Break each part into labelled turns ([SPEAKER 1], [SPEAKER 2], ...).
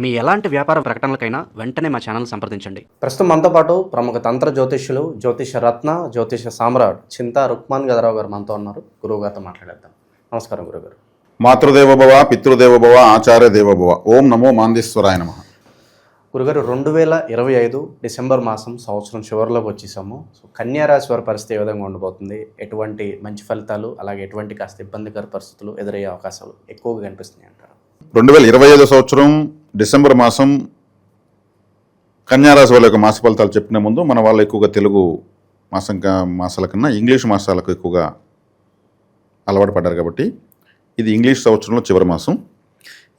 [SPEAKER 1] మీ ఎలాంటి వ్యాపార ప్రకటనలకైనా వెంటనే మా ఛానల్ సంప్రదించండి.
[SPEAKER 2] ప్రస్తుతం మనతో పాటు ప్రముఖ తంత్ర జ్యోతిష్యులు జ్యోతిష రత్న జ్యోతిష సామ్రాట్ చింతా రుక్మాన్ గదరావు గారు మనతో ఉన్నారు. గురువు గారితో మాట్లాడేద్దాం. నమస్కారం గురుగారు
[SPEAKER 3] మాతృదేవోభవ పితృదేవోభవ ఆచార్య దేవోభవ. ఓం నమో మాందేశ్వరాయ నమ.
[SPEAKER 2] గురుగారు రెండు వేల ఇరవై ఐదు డిసెంబర్ మాసం సంవత్సరం చివరిలోకి వచ్చేసాము. సో కన్యా రాశి వారి పరిస్థితి ఏ విధంగా ఉండబోతుంది? ఎటువంటి మంచి ఫలితాలు అలాగే ఎటువంటి కాస్త ఇబ్బందికర పరిస్థితులు ఎదురయ్యే అవకాశాలు ఎక్కువగా కనిపిస్తున్నాయి అంటారు
[SPEAKER 3] రెండు వేల ఇరవై ఐదో సంవత్సరం డిసెంబర్ మాసం కన్యారాశి వాళ్ళ యొక్క మాస ఫలితాలు చెప్పిన ముందు మన వాళ్ళు ఎక్కువగా తెలుగు మాసం మాసాల కన్నా ఇంగ్లీష్ మాసాలకు ఎక్కువగా అలవాటు పడ్డారు కాబట్టి ఇది ఇంగ్లీష్ సంవత్సరంలో చివరి మాసం.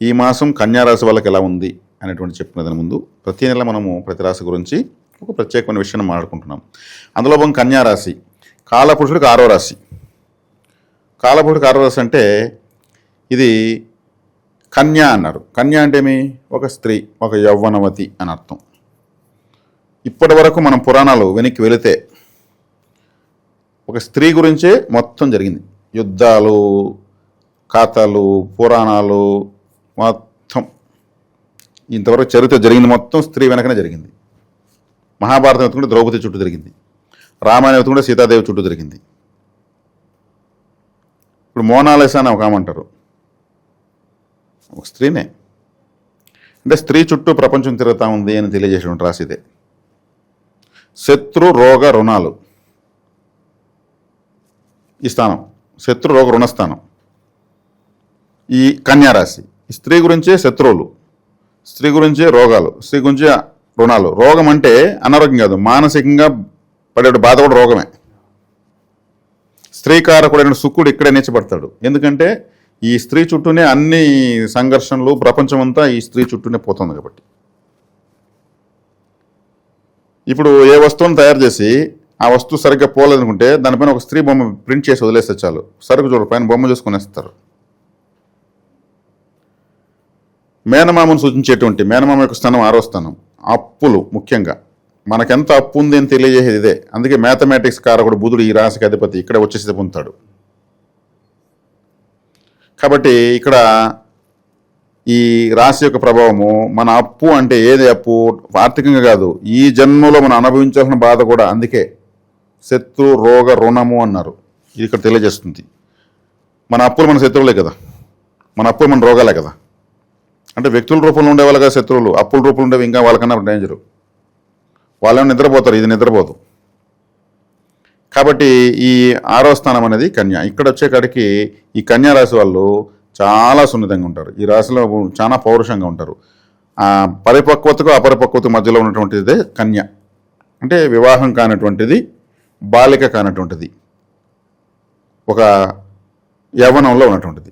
[SPEAKER 3] ఈ మాసం కన్యారాశి వాళ్ళకి ఎలా ఉంది అనేటువంటి చెప్పిన దాని ముందు ప్రతి నెల మనము ప్రతి రాశి గురించి ఒక ప్రత్యేకమైన విషయాన్ని మాట్లాడుకుంటున్నాం. అందులో భాగం కన్యారాశి. కాలపురుషుడికి ఆరో రాశి. కాలపురుషుడికి ఆరో రాశి అంటే ఇది కన్య అన్నారు. కన్య అంటే ఏమి? ఒక స్త్రీ ఒక యవ్వనవతి అని అర్థం. ఇప్పటి వరకు మనం పురాణాలు వెనక్కి వెళితే ఒక స్త్రీ గురించే మొత్తం జరిగింది. యుద్ధాలు కథలు పురాణాలు మొత్తం. ఇంతవరకు చరిత్ర జరిగింది మొత్తం స్త్రీ వెనకనే జరిగింది. మహాభారతం ఎత్తుకుంటే ద్రౌపది చుట్టూ జరిగింది. రామాయణం ఎత్తుకుంటే సీతాదేవి చుట్టూ జరిగింది. ఇప్పుడు మోనాలిసా అని ఒక ఆమె అంటారు. ఒక స్త్రీనే. అంటే స్త్రీ చుట్టూ ప్రపంచం తిరుగుతూ ఉంది అని తెలియజేసినటువంటి రాశిదే శత్రు రోగ రుణాలు. ఈ స్థానం. శత్రు రోగ రుణస్థానం ఈ కన్యారాశి ఈ స్త్రీ గురించే శత్రువులు. స్త్రీ గురించే రోగాలు. స్త్రీ గురించే రుణాలు. రోగం అంటే అనారోగ్యం కాదు. మానసికంగా పడే బాధ కూడా రోగమే. స్త్రీకారకుడైన శుక్రుడు ఇక్కడే నేర్చబడతాడు ఎందుకంటే ఈ స్త్రీ చుట్టూనే అన్ని సంఘర్షణలు ప్రపంచమంతా ఈ స్త్రీ చుట్టూనే పోతుంది కాబట్టి. ఇప్పుడు ఏ వస్తువును తయారు చేసి ఆ వస్తువు సరిగ్గా పోలేదనుకుంటే దానిపైన ఒక స్త్రీ బొమ్మ ప్రింట్ చేసి వదిలేస్తే చాలు. సరుకు చూడ పైన బొమ్మ చూసుకునేస్తారు మేనమామను సూచించేటువంటి మేనమామ యొక్క స్థానం ఆరో స్థానం అప్పులు ముఖ్యంగా. మనకెంత అప్పు ఉంది అని తెలియజేసేది ఇదే. అందుకే మ్యాథమెటిక్స్ కారకుడు బుధుడు ఈ రాశికి అధిపతి ఇక్కడ వచ్చేసి పొందుతాడు కాబట్టి ఇక్కడ ఈ రాశి యొక్క ప్రభావము మన అప్పు అంటే ఏది అప్పు? ఆర్థికంగా కాదు. ఈ జన్మలో మనం అనుభవించాల్సిన బాధ కూడా అందుకే శత్రు రోగ రుణము అన్నారు. ఇది ఇక్కడ తెలియజేస్తుంది. మన అప్పులు మన శత్రువులే కదా. మన అప్పులు మన రోగాలే కదా. అంటే వ్యక్తుల రూపంలో ఉండే కదా శత్రువులు. అప్పుల రూపంలో ఉండేవి ఇంకా వాళ్ళకన్నా డేంజరు వాళ్ళేమో నిద్రపోతారు. ఇది నిద్రపోదు. కాబట్టి ఈ ఆరో స్థానం అనేది కన్య. ఇక్కడ వచ్చేకాడికి ఈ కన్యా రాశి వాళ్ళు చాలా సున్నితంగా ఉంటారు. ఈ రాశిలో చాలా పౌరుషంగా ఉంటారు. పరిపక్వతకు అపరిపక్వత మధ్యలో ఉన్నటువంటిదే కన్య. అంటే వివాహం కానటువంటిది బాలిక కానటువంటిది ఒక యవ్వనంలో ఉన్నటువంటిది.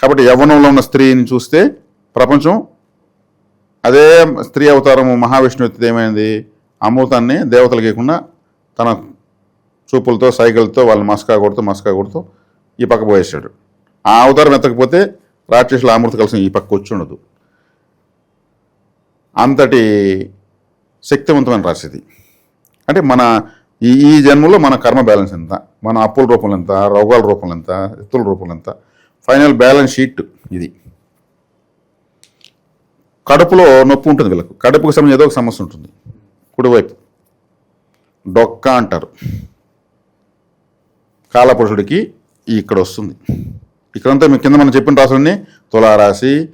[SPEAKER 3] కాబట్టి యవ్వనంలో ఉన్న స్త్రీని చూస్తే ప్రపంచం అదే స్త్రీ అవతారము మహావిష్ణువు ఎత్తితే ఏమైంది అమృతాన్ని దేవతలు గీయకుండా తన చూపులతో సైకిల్తో వాళ్ళని మస్కా కొడుతూ మస్కా కొడుతూ ఈ పక్క పోయేసాడు ఆ అవతారం ఎత్తకపోతే రాక్షసులు అమృత కలిసి ఈ పక్క వచ్చి ఉండదు అంతటి శక్తివంతమైన రాశిది అంటే మన ఈ ఈ జన్మలో మన కర్మ బ్యాలెన్స్ ఎంత? మన అప్పుల రూపంలో ఎంత? రోగాల రూపంలో ఎంత? ఎత్తుల రూపంలో ఎంత? ఫైనల్ బ్యాలెన్స్ షీట్ ఇది. కడుపులో నొప్పి ఉంటుంది వీళ్ళకు. కడుపుకు సంబంధించి ఏదో ఒక సమస్య ఉంటుంది. కుడివైపు. డొక్క అంటారు. కాలపురుషుడికి ఇక్కడ వస్తుంది. ఇక్కడంతా మీ కింద మనం చెప్పిన రాసులన్నీ తులారాశి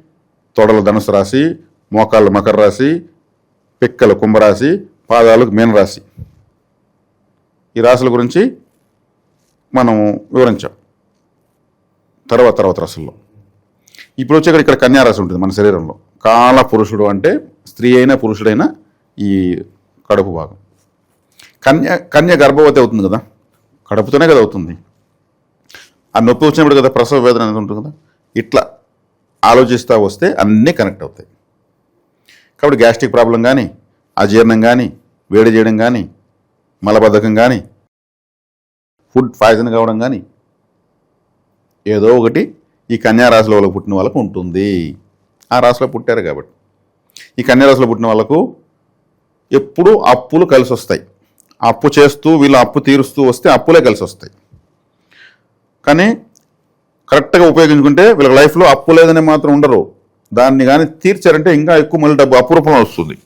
[SPEAKER 3] తొడలు ధనుసు రాశి మోకాళ్ళు మకర రాశి పిక్కలు కుంభరాశి పాదాలు మీనరాశి ఈ రాశుల గురించి మనం వివరించాం. తర్వాత తర్వాత రాశుల్లో ఇప్పుడు వచ్చే ఇక్కడ కన్యారాశి ఉంటుంది మన శరీరంలో. కాల పురుషుడు అంటే స్త్రీ అయినా పురుషుడైనా ఈ కడుపు భాగం. కన్య కన్య గర్భవతి అవుతుంది కదా? కడుపుతోనే కదా అవుతుంది. ఆ నొప్పి వచ్చినప్పుడు కదా ప్రసవ వేదన అనేది ఉంటుంది కదా? ఇట్లా ఆలోచిస్తూ వస్తే అన్నీ కనెక్ట్ అవుతాయి. కాబట్టి గ్యాస్ట్రిక్ ప్రాబ్లం కానీ అజీర్ణం కానీ వేడి చేయడం కానీ మలబద్ధకం కానీ ఫుడ్ పాయిజన్ కావడం కానీ ఏదో ఒకటి ఈ కన్యా రాశిలో వాళ్ళకు పుట్టిన వాళ్ళకు ఉంటుంది. ఆ రాశిలో పుట్టారు కాబట్టి. ఈ కన్యారాశిలో పుట్టిన వాళ్ళకు ఎప్పుడూ అప్పులు కలిసి వస్తాయి అప్పు చేస్తూ వీళ్ళు అప్పు తీరుస్తూ వస్తే అప్పులే కలిసి వస్తాయి. కానీ కరెక్ట్గా ఉపయోగించుకుంటే వీళ్ళ లైఫ్లో అప్పు లేదని మాత్రం ఉండరు. దాన్ని కానీ తీర్చారంటే ఇంకా ఎక్కువ మళ్ళీ డబ్బు అప్పు రూపంలో వస్తుంది.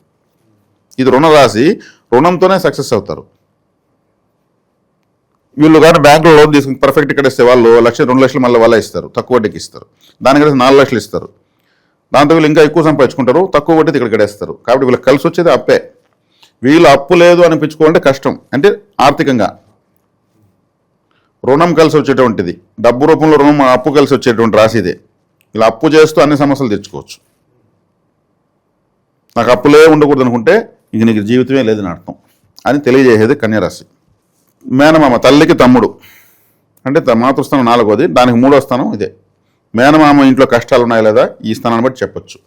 [SPEAKER 3] ఇది రుణ రాసి రుణంతోనే సక్సెస్ అవుతారు. వీళ్ళు కానీ బ్యాంకులో లోన్ తీసుకుని పర్ఫెక్ట్ ఇక్కడ ఇస్తే వాళ్ళు లక్ష రెండు లక్షలు మళ్ళీ వాళ్ళే ఇస్తారు. తక్కువ వడ్డీకి ఇస్తారు. దానికంటే నాలుగు లక్షలు ఇస్తారు. దాంతో వీళ్ళు ఇంకా ఎక్కువ సంపాదించుకుంటారు. తక్కువ వడ్డీ ఇక్కడ కడేస్తారు కాబట్టి వీళ్ళకి కలిసి వచ్చేది అప్పే. వీళ్ళు అప్పు లేదు అనిపించుకోవాలంటే కష్టం. అంటే ఆర్థికంగా. రుణం కలిసి వచ్చేటువంటిది. డబ్బు రూపంలో రుణం అప్పు కలిసి వచ్చేటువంటి రాశి ఇదే. ఇలా అప్పు చేస్తూ అన్ని సమస్యలు తెచ్చుకోవచ్చు నాకు అప్పులే ఉండకూడదు అనుకుంటే ఇంక నీకు జీవితమే లేదని అర్థం. అని తెలియజేసేది కన్యారాశి. మేనమామ తల్లికి తమ్ముడు. అంటే త- మాతృస్థానం నాలుగోది దానికి మూడో స్థానం ఇదే. మేనమామ ఇంట్లో కష్టాలు ఉన్నాయా లేదా ఈ స్థానాన్ని బట్టి చెప్పొచ్చు.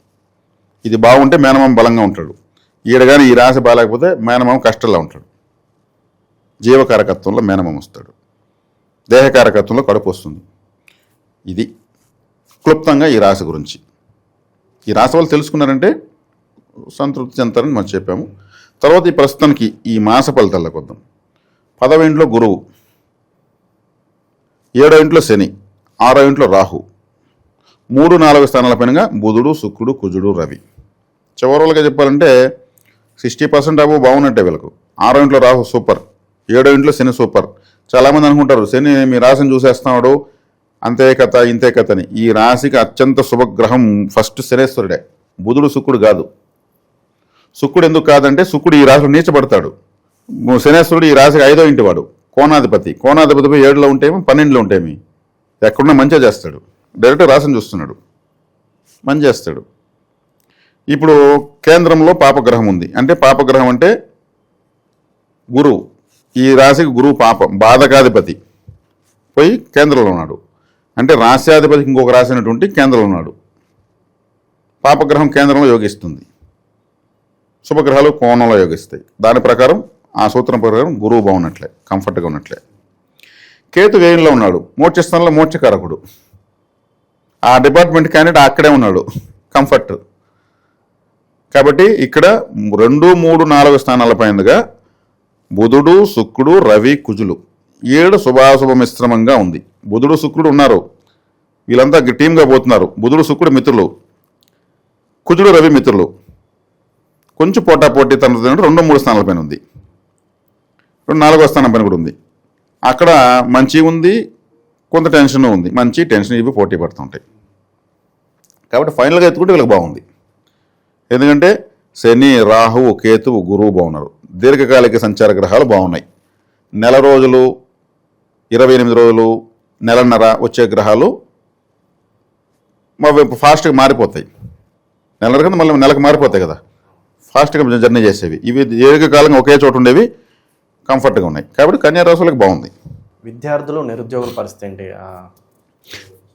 [SPEAKER 3] ఇది బాగుంటే మేనమామ బలంగా ఉంటాడు. ఈడ కానీ ఈ రాశి బాగాలేకపోతే మేనమామ కష్టంలో ఉంటాడు. జీవకారకత్వంలో మేనమామ వస్తాడు. దేహకారకత్వంలో కడుపు వస్తుంది. ఇది క్లుప్తంగా ఈ రాశి గురించి. ఈ రాశి వాళ్ళు తెలుసుకున్నారంటే సంతృప్తి చెందుతారని మనం చెప్పాము. తర్వాత ఈ ప్రస్తుతానికి ఈ మాస ఫలితాలకు వద్దాం. పదవ ఇంట్లో గురువు ఏడో ఇంట్లో శని ఆరో ఇంట్లో రాహు మూడు నాలుగు స్థానాల పైనగా బుధుడు శుక్రుడు కుజుడు రవి. చివరలుగా చెప్పాలంటే సిక్స్టీ పర్సెంట్ అబో బాగున్నట్టే వీళ్ళకు. ఆరో ఇంట్లో రాహు సూపర్ ఏడో ఇంట్లో శని సూపర్. చాలామంది అనుకుంటారు శని మీ రాశిని చూసేస్తున్నాడు అంతే కథ ఇంతే కథ అని ఈ రాశికి అత్యంత శుభగ్రహం ఫస్ట్ శనేశ్వరుడే బుధుడు శుక్రుడు కాదు. శుక్రుడు ఎందుకు కాదంటే శుక్రుడు ఈ రాశిలో నీచబడతాడు. శనేశ్వరుడు ఈ రాశికి ఐదో ఇంటి వాడు కోణాధిపతి. కోణాధిపతిపై ఏడులో ఉంటేమి పన్నెండులో ఉంటేమి ఎక్కడున్నా మంచిగా చేస్తాడు. డైరెక్ట్ రాశిని చూస్తున్నాడు మంచి చేస్తాడు. ఇప్పుడు కేంద్రంలో పాపగ్రహం ఉంది. అంటే పాపగ్రహం అంటే గురువు. ఈ రాశికి గురువు పాపం బాధకాధిపతి పోయి కేంద్రంలో ఉన్నాడు. అంటే రాశ్యాధిపతికి ఇంకొక రాశి అయినటువంటి కేంద్రంలో ఉన్నాడు. పాపగ్రహం కేంద్రంలో యోగిస్తుంది. శుభగ్రహాలు కోణంలో యోగిస్తాయి. దాని ప్రకారం ఆ సూత్రం ప్రకారం గురువు బాగున్నట్లే కంఫర్ట్గా ఉన్నట్లే. కేతు వ్యయంలో ఉన్నాడు. మోక్షస్థానంలో మోక్షకారకుడు. ఆ డిపార్ట్మెంట్ క్యాండిడేట్ అక్కడే ఉన్నాడు. కంఫర్ట్. కాబట్టి ఇక్కడ రెండు మూడు నాలుగు స్థానాల పైనగా బుధుడు శుక్రుడు రవి కుజులు. ఏడు శుభాశుభ మిశ్రమంగా ఉంది. బుధుడు శుక్రుడు ఉన్నారు. వీళ్ళంతా టీంగా పోతున్నారు. బుధుడు శుక్రుడు మిత్రులు. కుజుడు రవి మిత్రులు. కొంచెం పోటా పోటీ తన రెండు మూడు స్థానాల పైన ఉంది. రెండు నాలుగో స్థానం పైన కూడా ఉంది. అక్కడ మంచి ఉంది కొంత టెన్షన్ ఉంది. మంచి టెన్షన్ ఇవి పోటీ పడుతుంటాయి కాబట్టి ఫైనల్గా ఎత్తుకుంటే వీళ్ళకి బాగుంది. ఎందుకంటే శని రాహువు కేతువు గురువు బాగున్నారు. దీర్ఘకాలిక సంచార గ్రహాలు బాగున్నాయి. నెల రోజులు ఇరవై ఎనిమిది రోజులు నెలన్నర వచ్చే గ్రహాలు మా వైపు ఫాస్ట్గా మారిపోతాయి. నెలన్నర కింద మళ్ళీ నెలకు మారిపోతాయి కదా. ఫాస్ట్గా జర్నీ చేసేవి. ఇవి దీర్ఘకాలంగా ఒకే చోట ఉండేవి కంఫర్ట్గా ఉన్నాయి. కాబట్టి కన్యా రాశులకు బాగుంది.
[SPEAKER 2] విద్యార్థులు నిరుద్యోగుల పరిస్థితి ఏంటి?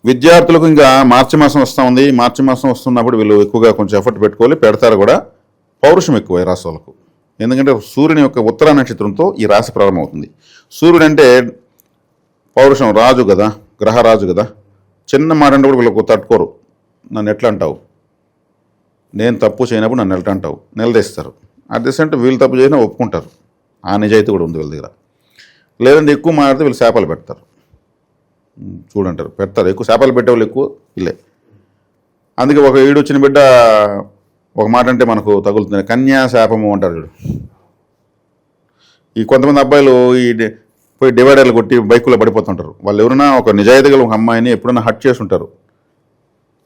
[SPEAKER 3] విద్యార్థులకు ఇంకా మార్చి మాసం వస్తూ ఉంది. మార్చి మాసం వస్తున్నప్పుడు వీళ్ళు ఎక్కువగా కొంచెం ఎఫర్ట్ పెట్టుకోవాలి. పెడతారు కూడా. పౌరుషం ఎక్కువ ఈ రాశి వాళ్ళకు. ఎందుకంటే సూర్యుని యొక్క ఉత్తర నక్షత్రంతో ఈ రాశి ప్రారంభమవుతుంది. సూర్యుడు అంటే పౌరుషం రాజు కదా గ్రహరాజు కదా. చిన్న మాట అంటే కూడా వీళ్ళకు తట్టుకోరు. నన్ను ఎట్లా అంటావు? నేను తప్పు చేయనప్పుడు నన్ను ఎట్లా అంటావు? నిలదీస్తారు. అట్ ది సేమ్ వీళ్ళు తప్పు చేసినా ఒప్పుకుంటారు. ఆ నిజాయితీ కూడా ఉంది వీళ్ళ దగ్గర. లేదంటే ఎక్కువ మాట్లాడితే వీళ్ళు శాపాలు పెడతారు. చూడంటారు. పెడతారు. ఎక్కువ శాపాలు పెట్టేవాళ్ళు ఎక్కువ వీళ్ళే అందుకే ఒక ఈడు వచ్చిన బిడ్డ ఒక మాట అంటే మనకు తగులుతుంది. కన్యా శాపము అంటారు చూడు. ఈ కొంతమంది అబ్బాయిలు ఈ పోయి డివైడర్లు కొట్టి బైకులో పడిపోతుంటారు. వాళ్ళు ఎవరైనా ఒక నిజాయితీ గల ఒక అమ్మాయిని ఎప్పుడైనా హట్ చేసి ఉంటారు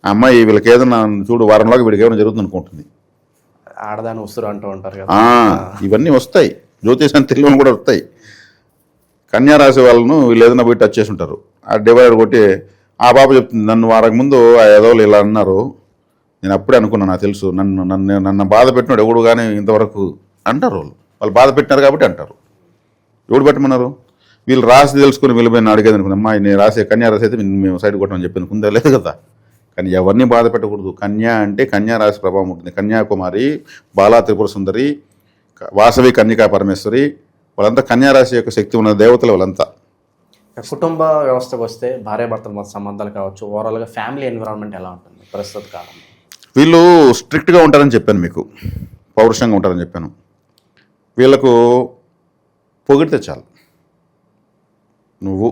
[SPEAKER 3] ఆ అమ్మాయి వీళ్ళకి ఏదైనా చూడు వారంలోకి వీడికి ఏమైనా జరుగుతుంది అనుకుంటుంది.
[SPEAKER 2] ఆడదాని ఉసురు అంటూ ఉంటారు
[SPEAKER 3] ఇవన్నీ వస్తాయి. జ్యోతిషం తెలియని కూడా వస్తాయి. కన్యా రాశి వాళ్ళను వీళ్ళు ఏదైనా పోయి టచ్ చేసి ఉంటారు. ఆ డివైడర్ కొట్టి ఆ పాప చెప్తుంది నన్ను వారకు ముందు ఆ ఎదవలు ఇలా అన్నారు. నేను అప్పుడే అనుకున్నాను నాకు తెలుసు నన్ను నన్ను నన్ను బాధ పెట్టినాడు ఎవడు కానీ ఇంతవరకు అంటారు వాళ్ళు. వాళ్ళు బాధ పెట్టినారు కాబట్టి అంటారు. ఎవడు పెట్టమన్నారు? వీళ్ళు రాసి తెలుసుకుని వెళ్ళిపోయిన అడిగేది అనుకున్నా అమ్మాయి నేను రాసే కన్యా రాసి అయితే మేము సైడ్ కొట్టమని చెప్పి అనుకుందా లేదు కదా. కానీ ఎవరిని బాధ పెట్టకూడదు. కన్యా అంటే కన్యా రాశి ప్రభావం ఉంటుంది. కన్యాకుమారి బాలా త్రిపుర సుందరి వాసవి కన్యకా పరమేశ్వరి వాళ్ళంతా కన్యా రాశి యొక్క శక్తి ఉన్న దేవతలు వాళ్ళంతా.
[SPEAKER 2] కుటుంబ వ్యవస్థకు వస్తే భార్యాభర్తల మధ్య సంబంధాలు కావచ్చు ఓవరాల్గా ఫ్యామిలీ ఎన్విరాన్మెంట్ ఎలా ఉంటుంది ప్రస్తుత కాలంలో
[SPEAKER 3] వీళ్ళు స్ట్రిక్ట్గా ఉంటారని చెప్పాను మీకు. పౌరుషంగా ఉంటారని చెప్పాను. వీళ్ళకు పొగిడితే చాలు. నువ్వు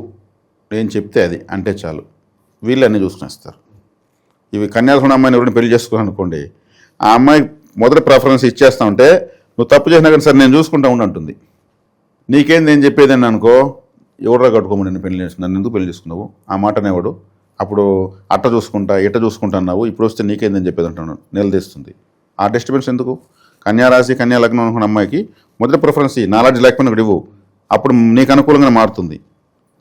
[SPEAKER 3] నేను చెప్తే అది అంటే చాలు. వీళ్ళు అన్నీ చూసుకునేస్తారు. ఇవి కన్యాసుకున్న అమ్మాయిని ఎవరిని పెళ్ళి చేసుకోవాలనుకోండి ఆ అమ్మాయి మొదటి ప్రిఫరెన్స్ ఇచ్చేస్తా ఉంటే నువ్వు తప్పు చేసినా కానీ సరే నేను చూసుకుంటా ఉండి నీకేం నీకేంది ఏం చెప్పేది అనుకో? ఎవడరా కట్టుకోమని నేను పెళ్ళి చేసి నన్ను ఎందుకు పెళ్ళి చేసుకున్నావు? ఆ మాటనే అనేవాడు అప్పుడు అట్ట చూసుకుంటా ఇట్ట చూసుకుంటా అన్నావు. ఇప్పుడు వస్తే నీకేందని చెప్పేది అంటాను నిలదీస్తుంది ఆ డిస్టర్బెన్స్ ఎందుకు? కన్యారాశి కన్యా లగ్నం అనుకున్న అమ్మాయికి మొదటి ప్రిఫరెన్స్ నాలెడ్జ్ లేకపోయినా ఒకటి ఇవ్వు. అప్పుడు నీకు అనుకూలంగా మారుతుంది.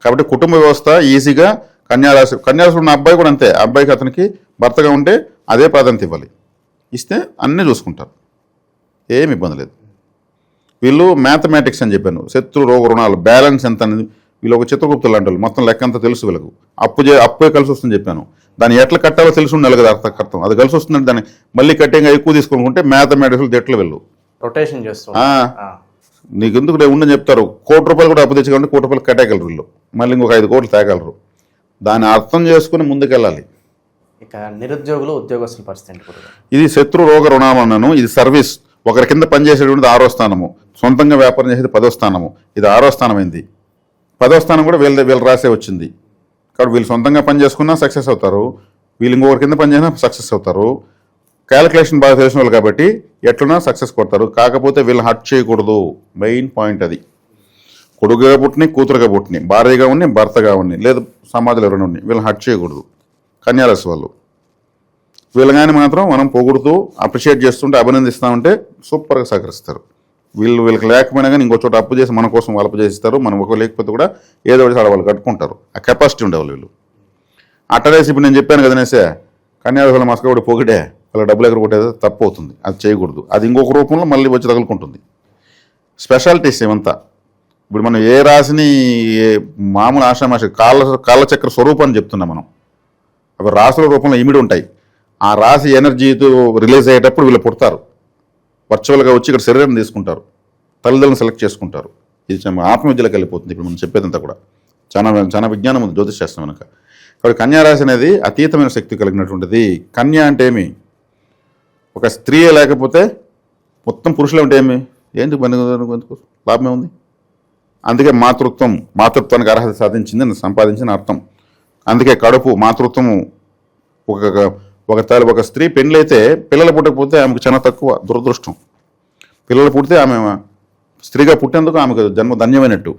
[SPEAKER 3] కాబట్టి కుటుంబ వ్యవస్థ ఈజీగా కన్యారాశి కన్యారాశి ఉన్న అబ్బాయి కూడా అంతే. అబ్బాయికి అతనికి భర్తగా ఉంటే అదే ప్రాధాన్యత ఇవ్వాలి. ఇస్తే అన్నీ చూసుకుంటారు. ఏమి ఇబ్బంది లేదు. వీళ్ళు మ్యాథమెటిక్స్ అని చెప్పాను. శత్రు రోగ రుణాలు బ్యాలెన్స్ ఎంత అనేది వీళ్ళు ఒక చిత్రగుప్తులు అంటారు మొత్తం లెక్క అంతా తెలుసు వీళ్ళకు. అప్పు చే అప్పే కలిసి వస్తుంది చెప్పాను. దాన్ని ఎట్లా కట్టాలో తెలిసి ఉండాలి కదా అర్థం అర్థం అది కలిసి వస్తుందంటే దాన్ని మళ్ళీ కట్టేగా ఎక్కువ తీసుకుంటే మ్యాథమెటిక్స్ జట్లు వెళ్ళు.
[SPEAKER 2] రొటేషన్ చేస్తూ.
[SPEAKER 3] నీకు ఎందుకు ఉండని చెప్తారు? కోటి రూపాయలు కూడా అప్పు తెచ్చుకుంటే కోటి రూపాయలు కట్టేయగలరు వీళ్ళు. మళ్ళీ ఇంకొక ఐదు కోట్లు తేగలరు. దాన్ని అర్థం చేసుకుని ముందుకెళ్ళాలి.
[SPEAKER 2] ఇక నిరుద్యోగులు ఉద్యోగస్తుల పరిస్థితి
[SPEAKER 3] ఇది శత్రు రోగ రుణామన్నాను ఇది సర్వీస్ ఒకరి కింద పనిచేసేటువంటిది ఆరో స్థానము. సొంతంగా వ్యాపారం చేసేది పదో స్థానము. ఇది ఆరో స్థానం పదో స్థానం కూడా వీళ్ళ వీళ్ళు రాసే వచ్చింది. కాబట్టి వీళ్ళు సొంతంగా పని చేసుకున్నా సక్సెస్ అవుతారు. వీళ్ళు ఇంకొకరి కింద పని చేసినా సక్సెస్ అవుతారు. క్యాలిక్యులేషన్ బాగా తెలిసిన వాళ్ళు కాబట్టి ఎట్లున్నా సక్సెస్ కొడతారు. కాకపోతే వీళ్ళని హట్ చేయకూడదు. మెయిన్ పాయింట్ అది. కొడుకుగా పుట్టిని కూతురుగా పుట్టిని భార్యగా ఉన్ని భర్తగా ఉన్ని లేదు సమాజంలో ఎవరైనా ఉన్ని వీళ్ళని హట్ చేయకూడదు. కన్యారాశి వాళ్ళు. వీళ్ళగాని మాత్రం మనం పొగుడుతూ అప్రిషియేట్ చేస్తుంటే అభినందిస్తామంటే సూపర్గా సహకరిస్తారు. వీళ్ళు వీళ్ళకి లేకపోయినా కానీ ఇంకో చోట అప్పు చేసి మన కోసం వాళ్ళు అప్పు చేస్తారు మనం ఒక లేకపోతే కూడా ఏదో ఒకటి ఆడ వాళ్ళు కట్టుకుంటారు. ఆ కెపాసిటీ ఉండేవాళ్ళు వీళ్ళు. అట్టనేసి ఇప్పుడు నేను చెప్పాను కదనేసే కన్యారాశుల మస్కవుడు పొగిడే వాళ్ళ డబ్బులు ఎక్కడ కొట్టేది తప్పు అవుతుంది. అది చేయకూడదు. అది ఇంకొక రూపంలో మళ్ళీ వచ్చి తగులుకుంటుంది. స్పెషాలిటీస్ ఏమంతా. ఇప్పుడు మనం ఏ రాశిని మామూలు ఆషామాష కాళ్ళ కాళ్ళచక్ర స్వరూపాన్ని చెప్తున్నాం మనం. అవి రాసుల రూపంలో ఇమిడి ఉంటాయి. ఆ రాశి ఎనర్జీతో రిలీజ్ అయ్యేటప్పుడు వీళ్ళు పుడతారు. వర్చువల్గా వచ్చి ఇక్కడ శరీరం తీసుకుంటారు. తల్లిదండ్రులను సెలెక్ట్ చేసుకుంటారు. ఇది చాలా ఆత్మవిద్యలోకి వెళ్ళిపోతుంది. ఇప్పుడు మనం చెప్పేదంతా కూడా. చాలా చాలా విజ్ఞానం ఉంది. జ్యోతిష్ శాస్త్రం వెనక. కాబట్టి కన్యారాశి అనేది అతీతమైన శక్తి కలిగినటువంటిది. కన్య అంటే ఏమి? ఒక స్త్రీ లేకపోతే మొత్తం పురుషులు అంటే ఏమి? ఏంటి పని ఎందుకు? లాభమే ఉంది అందుకే మాతృత్వం మాతృత్వానికి అర్హత సాధించింది సంపాదించిన అర్థం. అందుకే కడుపు మాతృత్వము ఒక ఒక తల్లి ఒక స్త్రీ పెళ్ళైతే పిల్లలు పుట్టకపోతే ఆమెకు చాలా తక్కువ దురదృష్టం. పిల్లలు పుడితే ఆమె స్త్రీగా పుట్టేందుకు ఆమెకు జన్మ ధన్యమైనట్టు.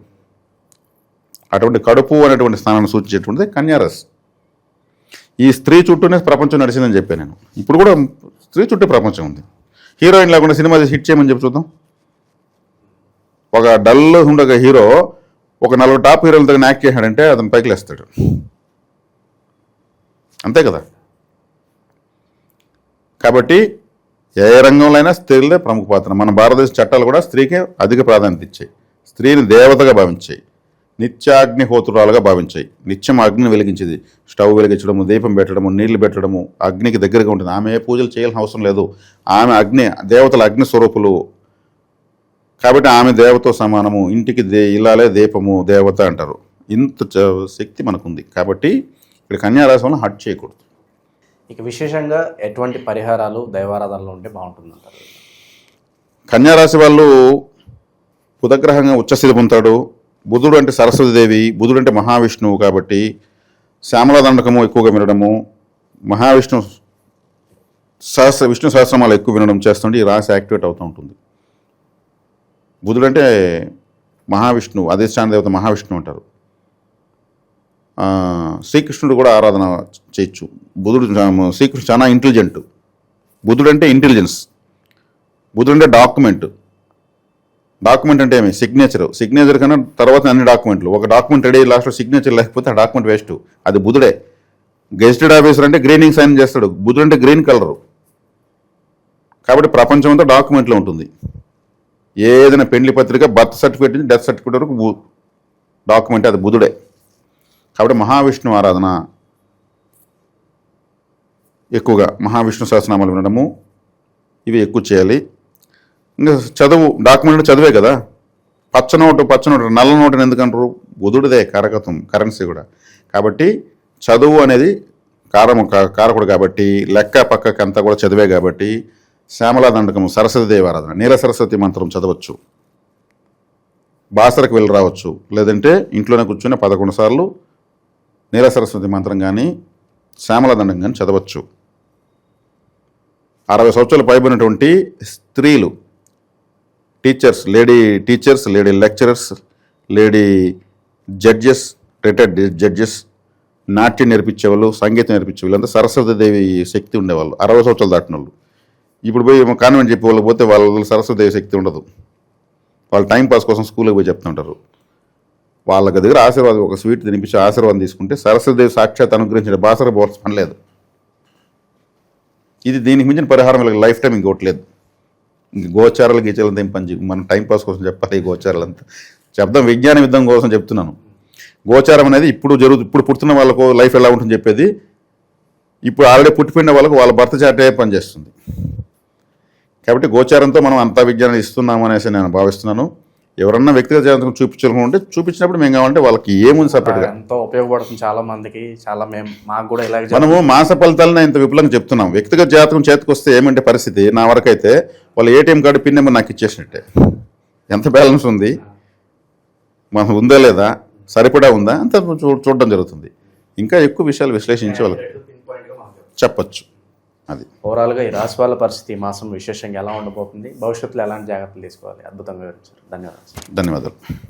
[SPEAKER 3] అటువంటి కడుపు అనేటువంటి స్థానాన్ని సూచించేటువంటిది కన్యారస్ ఈ స్త్రీ చుట్టూనే ప్రపంచం నడిచిందని చెప్పాను నేను. ఇప్పుడు కూడా స్త్రీ చుట్టూ ప్రపంచం ఉంది. హీరోయిన్ లేకుండా సినిమా చేసి హిట్ చేయమని చెప్పి చూద్దాం. ఒక డల్ ఉండగా హీరో ఒక నలుగురు టాప్ హీరోలతో యాక్ట్ చేశాడంటే అతను పైకి లేస్తాడు. అంతే కదా? కాబట్టి ఏ రంగంలో అయినా స్త్రీలదే ప్రముఖ పాత్ర. మన భారతదేశ చట్టాలు కూడా స్త్రీకే అధిక ప్రాధాన్యత ఇచ్చాయి. స్త్రీని దేవతగా భావించాయి. నిత్యాగ్నిహోత్రురాలుగా భావించాయి. నిత్యం అగ్ని వెలిగించేది. స్టవ్ వెలిగించడము దీపం పెట్టడము నీళ్ళు పెట్టడము అగ్నికి దగ్గరగా ఉంటుంది. ఆమె ఏ పూజలు చేయాల్సిన అవసరం లేదు. ఆమె అగ్ని దేవతల అగ్ని స్వరూపులు. కాబట్టి ఆమె దేవతో సమానము. ఇంటికి దే ఇలాలే దీపము దేవత అంటారు. ఇంత చ- శక్తి మనకుంది. కాబట్టి ఇక్కడ కన్యారాశంలో హట్ చేయకూడదు.
[SPEAKER 2] ఇక విశేషంగా ఎటువంటి పరిహారాలు దైవారాధనలో ఉంటే బాగుంటుందంటారు.
[SPEAKER 3] కన్యారాశి వాళ్ళు బుధగ్రహంగా ఉచ్చస్థితి పొందుతాడు బుధుడు అంటే సరస్వతిదేవి బుధుడు అంటే మహావిష్ణువు కాబట్టి శ్యామల దండకము ఎక్కువగా వినడము మహావిష్ణు సహస్ర విష్ణు సహస్రమాలు ఎక్కువ వినడం చేస్తుంటే ఈ రాశి యాక్టివేట్ అవుతూ ఉంటుంది. బుధుడు అంటే మహావిష్ణువు అధిష్టాన దేవత మహావిష్ణువు అంటారు. శ్రీకృష్ణుడు కూడా ఆరాధన చేయొచ్చు. బుధుడు శ్రీకృష్ణుడు చాలా ఇంటెలిజెంట్ బుధుడు అంటే ఇంటెలిజెన్స్ బుధుడు అంటే డాక్యుమెంట్ డాక్యుమెంట్ అంటే ఏమి? సిగ్నేచర్ సిగ్నేచర్ కన్నా తర్వాత అన్ని డాక్యుమెంట్లు ఒక డాక్యుమెంట్ రెడీ లాస్ట్లో సిగ్నేచర్ లేకపోతే ఆ డాక్యుమెంట్ వేస్ట్ అది బుధుడే. గెజిటెడ్ ఆఫీసర్ అంటే గ్రీనింగ్ సైన్ చేస్తాడు. బుధుడు అంటే గ్రీన్ కలరు కాబట్టి ప్రపంచం అంతా డాక్యుమెంట్లో ఉంటుంది. ఏదైనా పెండ్లి పత్రిక బర్త్ సర్టిఫికేట్ నుంచి డెత్ సర్టిఫికేట్ వరకు బు- డాక్యుమెంట్ అది బుధుడే. కాబట్టి మహావిష్ణు ఆరాధన ఎక్కువగా మహావిష్ణు సహస్రనామాలు వినడము ఇవి ఎక్కువ చేయాలి. ఇంకా చదువు డాక్యుమెంట్ చదివే కదా. పచ్చ నోటు పచ్చ నల్ల నోటుని ఎందుకంటారు బుధుడిదే కారకత్వం కరెన్సీ కూడా. కాబట్టి చదువు అనేది కారము కా- కారకుడు కాబట్టి లెక్క పక్కకి అంతా కూడా చదివే కాబట్టి శ్యామలా దండకము సరస్వతి దేవారాధన నీల సరస్వతి మంత్రం చదవచ్చు. బాసరకు వెళ్ళి రావచ్చు. లేదంటే ఇంట్లోనే కూర్చొని పదకొండు సార్లు నీల సరస్వతి మంత్రం కానీ శ్యామలదండం కానీ చదవచ్చు. అరవై సంవత్సరాలు పైబడినటువంటి స్త్రీలు teachers lady teachers lady lecturers lady judges retired judges నాట్యం నేర్పించేవాళ్ళు సంగీతం నేర్పించేవాళ్ళు అంతా సరస్వతీదేవి శక్తి ఉండేవాళ్ళు అరవై సంవత్సరాలు దాటిన వాళ్ళు ఇప్పుడు పోయి కాన్వెంట్ చెప్పే వాళ్ళు పోతే వాళ్ళ సరస్వతీదేవి శక్తి ఉండదు. వాళ్ళు టైం పాస్ కోసం స్కూల్కి పోయి చెప్తుంటారు. వాళ్ళ దగ్గర ఆశీర్వాదం ఒక స్వీట్ తినిపించి ఆశీర్వాదం తీసుకుంటే సరస్వదేవి సాక్షాత్ అనుగ్రహించిన బాసర బోర్స్ పనిలేదు ఇది దీనికి మించిన పరిహారం వీళ్ళకి లైఫ్ టైం ఇంకోట్లేదు ఇంక గోచారాలు గీచాలంతా ఏం పని మనం టైం పాస్ కోసం చెప్పాలి ఈ గోచారాలంతా చెప్దాం విజ్ఞాన యుద్ధం కోసం చెప్తున్నాను. గోచారం అనేది ఇప్పుడు జరుగు ఇప్పుడు పుడుతున్న వాళ్ళకు లైఫ్ ఎలా ఉంటుంది చెప్పేది ఇప్పుడు ఆల్రెడీ పుట్టిపోయిన వాళ్ళకు వాళ్ళ భర్త చాటే పనిచేస్తుంది కాబట్టి గోచారంతో మనం అంత విజ్ఞానం ఇస్తున్నాం అనేసి నేను భావిస్తున్నాను. ఎవరన్నా వ్యక్తిగత జాతకం చూపించాలనుకుంటే చూపించినప్పుడు మేము కావాలంటే వాళ్ళకి ఏముంది సపరేట్గా
[SPEAKER 2] ఎంతో ఉపయోగపడుతుంది చాలా మందికి చాలా మేము మాకు కూడా ఇలాగే
[SPEAKER 3] మనము మాస ఫలితాలను ఇంత విపులంగా చెప్తున్నాం వ్యక్తిగత జాతకం చేతికి వస్తే ఏమంటే పరిస్థితి నా వరకైతే వాళ్ళు ఏటీఎం కార్డు పిన్ నెంబర్ నాకు ఇచ్చేసినట్టే ఎంత బ్యాలెన్స్ ఉంది మనం ఉందా లేదా సరిపడా ఉందా అంత చూ చూడడం జరుగుతుంది ఇంకా ఎక్కువ విషయాలు విశ్లేషించి వాళ్ళకి చెప్పచ్చు అది.
[SPEAKER 2] ఓవరాల్గా ఈ రాశి వాళ్ళ పరిస్థితి ఈ మాసం విశేషంగా ఎలా ఉండబోతుంది? భవిష్యత్తులో ఎలాంటి జాగ్రత్తలు తీసుకోవాలి? అద్భుతంగా వివరించారు. ధన్యవాదాలు.
[SPEAKER 3] ధన్యవాదాలు.